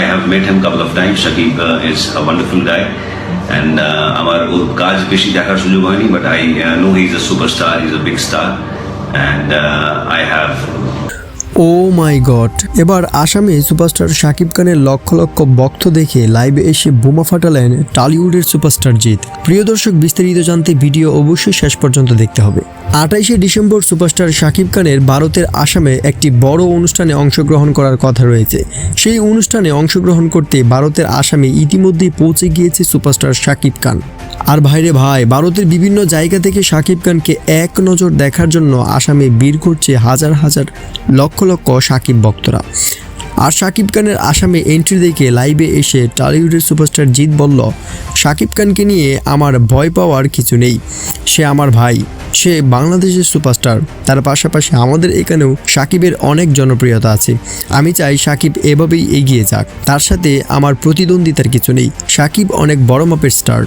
I have met him couple of times. Shakib uh, is a wonderful guy. Uh, আমার ওর কাজ বেশি দেখার সুযোগ হয়নি but I know he is a superstar is a big star and I have oh my god এবার আসামে superstar Shakib খানের লক্ষ লক্ষ ভক্ত দেখে লাইভে এসে বোমা ফাটালেন টলিউডের সুপারস্টার জিৎ প্রিয় দর্শক বিস্তারিত জানতে ভিডিও অবশ্যই শেষ পর্যন্ত দেখতে হবে আঠাইশে ডিসেম্বর সুপারস্টার শাকিব খানের ভারতের আসামে একটি বড় অনুষ্ঠানে অংশগ্রহণ করার কথা রয়েছে। সেই অনুষ্ঠানে অংশগ্রহণ করতে ভারতের আসামে ইতিমধ্যেই পৌঁছে গিয়েছে সুপারস্টার শাকিব খান। আর ভাইরে ভাই, ভারতের বিভিন্ন জায়গা থেকে শাকিব খানকে এক নজর দেখার জন্য আসামে ভিড় করছে হাজার হাজার লক্ষ লক্ষ শাকিব ভক্তরা। আর শাকিব খানের আসামে এন্ট্রি দেখে লাইভে এসে টলিউডের সুপারস্টার জিৎ বলল, শাকিব খানকে নিয়ে আমার ভয় পাওয়ার কিছু নেই। সে আমার ভাই, সে বাংলাদেশের সুপারস্টার তার পাশাপাশি আমাদের এখানেও সাকিবের অনেক জনপ্রিয়তা আছে। আমি চাই সাকিব এভাবেই এগিয়ে যাক। তার সাথে আমার প্রতিদ্বন্দ্বিতার কিছু নেই। সাকিব অনেক বড় মাপের স্টার